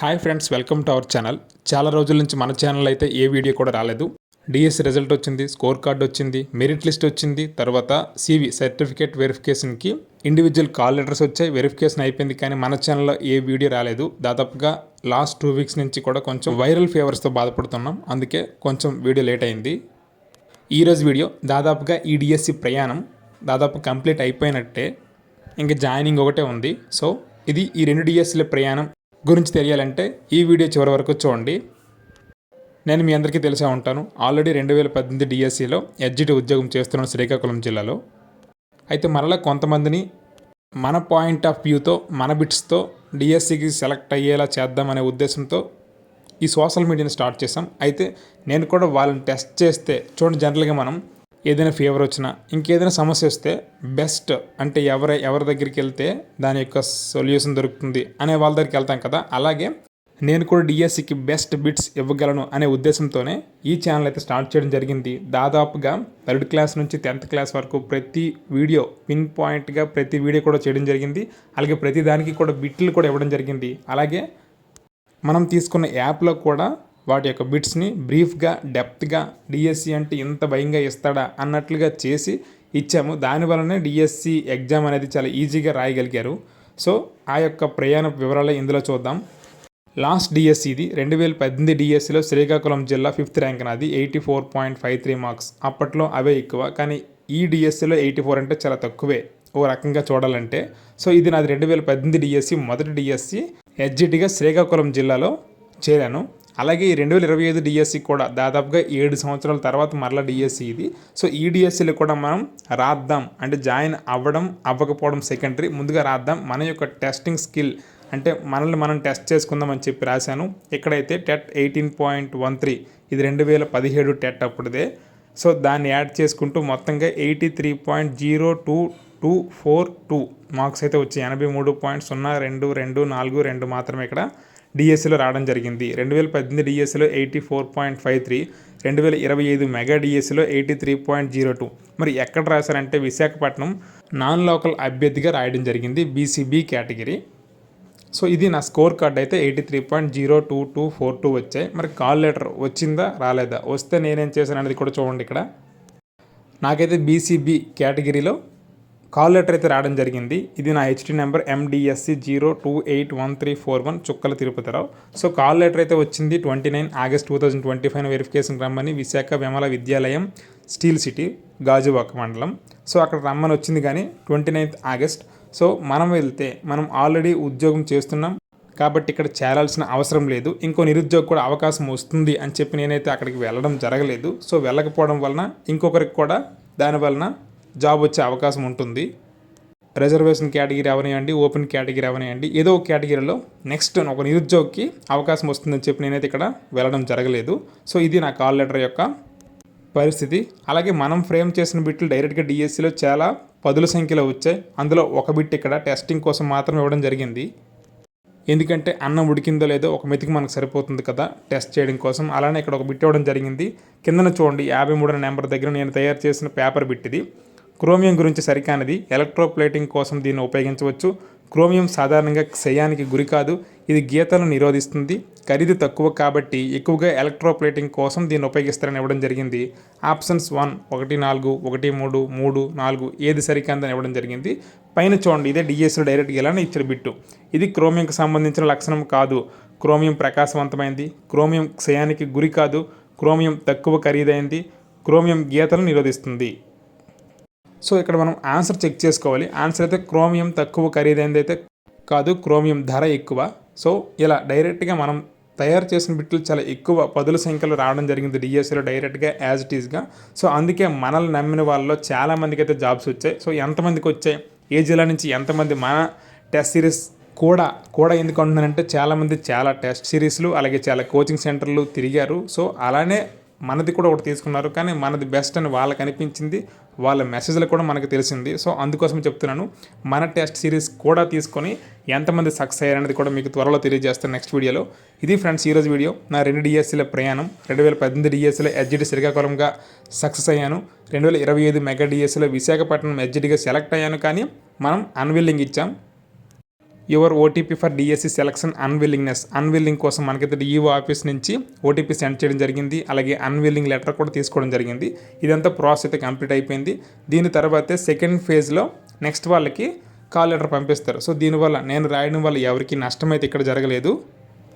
Hi friends welcome to our channel చాలా రోజుల నుంచి మన ఛానల్ అయితే ఏ వీడియో కూడా రాలేదు. డిఎస్సి రిజల్ట్ వచ్చింది స్కోర్ కార్డ్ వచ్చింది మెరిట్ లిస్ట్ వచ్చింది తర్వాత సివి సర్టిఫికేట్ వెరిఫికేషన్కి ఇండివిజువల్ కాల్ లెటర్స్ వచ్చాయి వెరిఫికేషన్ అయిపోయింది కానీ మన ఛానల్లో ఏ వీడియో రాలేదు. దాదాపుగా లాస్ట్ టూ వీక్స్ నుంచి కూడా కొంచెం వైరల్ ఫీవర్స్తో బాధపడుతున్నాం. అందుకే కొంచెం వీడియో లేట్ అయింది. ఈరోజు వీడియో దాదాపుగా ఈ డిఎస్సి ప్రయాణం దాదాపు కంప్లీట్ అయిపోయినట్టే. ఇంకా జాయినింగ్ ఒకటే ఉంది. సో ఇది ఈ రెండు డిఎస్సీల ప్రయాణం. గురించి తెలియాలంటే ఈ వీడియో చివరి వరకు చూడండి. నేను మీ అందరికీ తెలిసే ఉంటాను. ఆల్రెడీ రెండు వేల పద్దెనిమిది డిఎస్సిలో ఎడ్జిటి ఉద్యోగం చేస్తున్నాను శ్రీకాకుళం జిల్లాలో. అయితే మరలా కొంతమందిని మన పాయింట్ ఆఫ్ వ్యూతో మన బిట్స్తో డిఎస్సికి సెలెక్ట్ అయ్యేలా చేద్దామనే ఉద్దేశంతో ఈ సోషల్ మీడియాని స్టార్ట్ చేసాం అయితే నేను కూడా వాళ్ళని టెస్ట్ చేస్తే చూడండి జనరల్గా మనం ఏదైనా ఫీవర్ వచ్చినా ఇంకేదైనా సమస్య వస్తే బెస్ట్ అంటే ఎవరి ఎవరి దగ్గరికి వెళ్తే దాని యొక్క సొల్యూషన్ దొరుకుతుంది అనే వాళ్ళ దగ్గరికి వెళ్తాం కదా. అలాగే నేను కూడా డిఎస్సికి బెస్ట్ బిట్స్ ఇవ్వగలను అనే ఉద్దేశంతోనే ఈ ఛానల్ అయితే స్టార్ట్ చేయడం జరిగింది. దాదాపుగా థర్డ్ క్లాస్ నుంచి టెన్త్ క్లాస్ వరకు ప్రతి వీడియో పిన్ పాయింట్గా ప్రతి వీడియో కూడా చేయడం జరిగింది. అలాగే ప్రతి దానికి కూడా బిట్లు కూడా ఇవ్వడం జరిగింది. అలాగే మనం తీసుకున్న యాప్లో కూడా వాటి యొక్క బిట్స్ని బ్రీఫ్గా డెప్త్గా డిఎస్సి అంటే ఇంత భయంగా ఇస్తాడా అన్నట్లుగా చేసి ఇచ్చాము. దానివల్లనే డిఎస్సి ఎగ్జామ్ అనేది చాలా ఈజీగా రాయగలిగారు. సో ఆ యొక్క ప్రయాణ వివరాలు ఇందులో చూద్దాం. లాస్ట్ డిఎస్సిది రెండు వేల పద్దెనిమిది డిఎస్సిలో శ్రీకాకుళం జిల్లా ఫిఫ్త్ ర్యాంక్ నాది eighty four point five three marks అప్పట్లో అవే ఎక్కువ కానీ ఈ డిఎస్సిలో ఎయిటీ ఫోర్ అంటే చాలా తక్కువే. ఓ రకంగా చూడాలంటే. సో ఇది నాది రెండు వేల పద్దెనిమిది డిఎస్సి మొదటి డిఎస్సి హెచ్జిటిగా శ్రీకాకుళం జిల్లాలో చేరాను. అలాగే ఈ రెండు వేల ఇరవై ఐదు డిఎస్సి కూడా దాదాపుగా ఏడు సంవత్సరాల తర్వాత మరలా డిఎస్సి ఇది. సో ఈ డిఎస్సిలో కూడా మనం రాద్దాం అంటే జాయిన్ అవ్వడం అవ్వకపోవడం సెకండరీ ముందుగా రాద్దాం. మన యొక్క టెస్టింగ్ స్కిల్ అంటే మనల్ని మనం టెస్ట్ చేసుకుందాం అని చెప్పి రాశాను. ఇక్కడైతే TET eighteen point one three ఇది రెండు వేల పదిహేడు టెట్ అప్పుడుదే. సో దాన్ని యాడ్ చేసుకుంటూ మొత్తంగా eighty three point zero two two four two marks అయితే వచ్చాయి. ఎనభై మూడు పాయింట్ సున్నా రెండు రెండు నాలుగు రెండు మాత్రమే ఇక్కడ. డిఎస్సిలో రావడం జరిగింది. రెండు వేల పద్దెనిమిది డిఎస్సిలో eighty four point five three రెండు వేల ఇరవై ఐదు మెగా డిఎస్సిలో eighty three point zero two. మరి ఎక్కడ రాశారంటే విశాఖపట్నం నాన్ లోకల్ అభ్యర్థిగా రాయడం జరిగింది బీసీబీ కేటగిరీ. సో ఇది నా స్కోర్ కార్డ్ అయితే eighty three point zero two two four two వచ్చాయి. మరి కాల్ లెటర్ వచ్చిందా రాలేదా? వస్తే నేనేం చేశాను అనేది కూడా చూడండి ఇక్కడ. నాకైతే బీసీబీ కేటగిరీలో కాల్ లెటర్ అయితే రావడం జరిగింది. ఇది నా HD number MDSC zero two eight one three four one Chukkala Tirupatirao. So call letter అయితే వచ్చింది twenty nine August two thousand twenty five verification రమ్మని విశాఖ విమల విద్యాలయం స్టీల్ సిటీ గాజువాక మండలం. సో అక్కడ రమ్మని వచ్చింది కానీ ట్వంటీ నైన్త్ ఆగస్ట్. సో మనం వెళ్తే మనం ఆల్రెడీ ఉద్యోగం చేస్తున్నాం కాబట్టి ఇక్కడ చేరాల్సిన అవసరం లేదు. ఇంకో నిరుద్యోగ కూడా అవకాశం వస్తుంది అని చెప్పి నేనైతే అక్కడికి వెళ్ళడం జరగలేదు. సో వెళ్ళకపోవడం వలన ఇంకొకరికి కూడా దాని వలన జాబ్ వచ్చే అవకాశం ఉంటుంది. రిజర్వేషన్ కేటగిరీ అవనివ్వండి ఓపెన్ కేటగిరీ అవనివ్వండి ఏదో ఒక కేటగిరీలో నెక్స్ట్ ఒక నిరుద్యోగికి అవకాశం వస్తుందని చెప్పి నేనైతే ఇక్కడ వెళ్ళడం జరగలేదు. సో ఇది నా కాల్ లెటర్ యొక్క పరిస్థితి. అలాగే మనం ఫ్రేమ్ చేసిన బిట్లు డైరెక్ట్గా డిఎస్సిలో చాలా పదుల సంఖ్యలో వచ్చాయి. అందులో ఒక బిట్ ఇక్కడ టెస్టింగ్ కోసం మాత్రం ఇవ్వడం జరిగింది. ఎందుకంటే అన్నం ఉడికిందో లేదో ఒక మెతికి మనకు సరిపోతుంది కదా టెస్ట్ చేయడం కోసం. అలానే ఇక్కడ ఒక బిట్ ఇవ్వడం జరిగింది. కిందన చూడండి యాభై మూడు నెంబర్ దగ్గర నేను తయారు చేసిన పేపర్ బిట్ ఇది. క్రోమియం గురించి సరికానిది ఎలక్ట్రోప్లేటింగ్ కోసం దీన్ని ఉపయోగించవచ్చు. క్రోమియం సాధారణంగా క్షయానికి గురి కాదు ఇది గీతలను నిరోధిస్తుంది. ఖరీదు తక్కువ కాబట్టి ఎక్కువగా ఎలక్ట్రోప్లేటింగ్ కోసం దీన్ని ఉపయోగిస్తారని ఇవ్వడం జరిగింది. ఆప్షన్స్ వన్ ఒకటి నాలుగు ఒకటి మూడు మూడు నాలుగు ఏది సరికాందని ఇవ్వడం జరిగింది. పైన చూడండి ఇదే డిఎస్లో డైరెక్ట్గా ఇలానే ఇచ్చిన బిట్టు. ఇది క్రోమియంకి సంబంధించిన లక్షణం కాదు. క్రోమియం ప్రకాశవంతమైంది. క్రోమియం క్షయానికి గురి కాదు. క్రోమియం తక్కువ ఖరీదైంది. క్రోమియం గీతలను నిరోధిస్తుంది. సో ఇక్కడ మనం ఆన్సర్ చెక్ చేసుకోవాలి. ఆన్సర్ అయితే క్రోమియం తక్కువ ఖరీదైనదైతే అయితే కాదు క్రోమియం ధర ఎక్కువ. సో ఇలా డైరెక్ట్గా మనం తయారు చేసిన బిట్లు చాలా ఎక్కువ పదుల సంఖ్యలో రావడం జరిగింది డిఎస్సిలో డైరెక్ట్గా యాజ్ ఇట్ ఈస్గా సో అందుకే మనల్ని నమ్మిన వాళ్ళలో చాలామందికి అయితే జాబ్స్ వచ్చాయి. సో ఎంతమందికి వచ్చాయి? ఏ జిల్లా నుంచి ఎంతమంది? మన టెస్ట్ సిరీస్ కూడా కూడా ఎందుకు అంటున్నానంటే చాలామంది చాలా టెస్ట్ సిరీస్లు అలాగే చాలా కోచింగ్ సెంటర్లు తిరిగారు. సో అలానే మనది కూడా ఒకటి తీసుకున్నారు కానీ మనది బెస్ట్ అని వాళ్ళకి అనిపించింది వాళ్ళ మెసేజ్లు కూడా మనకు తెలిసింది. సో అందుకోసం చెప్తున్నాను మన టెస్ట్ సిరీస్ కూడా తీసుకొని ఎంతమంది సక్సెస్ అయ్యారనేది కూడా మీకు త్వరలో తెలియజేస్తాను నెక్స్ట్ వీడియోలో ఇది ఫ్రెండ్స్ ఈరోజు వీడియో నా రెండు డిఎస్సీల ప్రయాణం రెండు వేల పద్దెనిమిది డిఎస్సీలో ఎడ్జిడి శ్రీకాకుళంగా సక్సెస్ అయ్యాను. రెండు వేల ఇరవై ఐదు మెగా డిఎస్సీలో విశాఖపట్నం ఎడ్జిడిగా సెలెక్ట్ అయ్యాను కానీ మనం అన్విల్లింగ్ ఇచ్చాం. Your OTP for DSC selection unwillingness. Unwilling కోసం మనకైతే ఈఓ ఆఫీస్ నుంచి ఓటీపీ సెండ్ చేయడం జరిగింది. అలాగే అన్విల్లింగ్ లెటర్ కూడా తీసుకోవడం జరిగింది. ఇదంతా ప్రాసెస్ అయితే కంప్లీట్ అయిపోయింది. దీని తర్వాతే సెకండ్ ఫేజ్లో నెక్స్ట్ వాళ్ళకి కాల్ లెటర్ పంపిస్తారు. సో దీనివల్ల నేను రాయడం వల్ల ఎవరికి నష్టం అయితే ఇక్కడ జరగలేదు.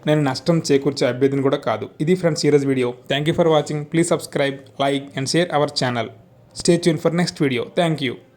నేను నష్టం చేకూర్చే అభ్యర్థిని కూడా కాదు. ఇది ఫ్రెండ్స్ ఈరోజు video. Thank you for watching please subscribe like and share our channel stay tune for next video thank you